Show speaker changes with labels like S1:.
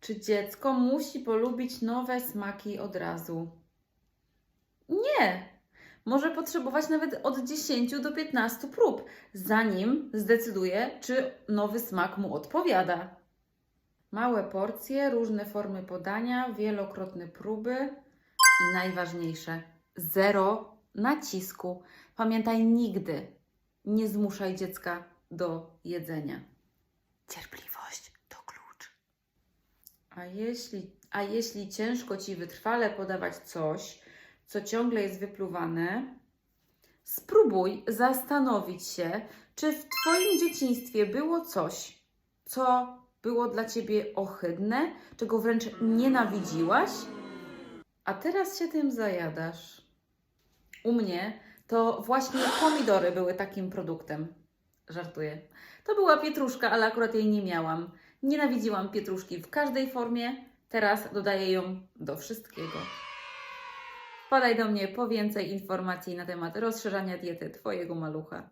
S1: Czy dziecko musi polubić nowe smaki od razu? Nie. Może potrzebować nawet od 10 do 15 prób, zanim zdecyduje, czy nowy smak mu odpowiada. Małe porcje, różne formy podania, wielokrotne próby i najważniejsze zero nacisku. Pamiętaj nigdy, nie zmuszaj dziecka do jedzenia. Cierpliwość. A jeśli, a jeśli ciężko ci wytrwale podawać coś, co ciągle jest wypluwane, spróbuj zastanowić się, czy w Twoim dzieciństwie było coś, co było dla Ciebie ohydne, czego wręcz nienawidziłaś, a teraz się tym zajadasz. U mnie to właśnie pomidory były takim produktem. Żartuję. To była pietruszka, ale akurat jej nie miałam. Nienawidziłam pietruszki w każdej formie, teraz dodaję ją do wszystkiego. Wpadaj do mnie po więcej informacji na temat rozszerzania diety Twojego malucha.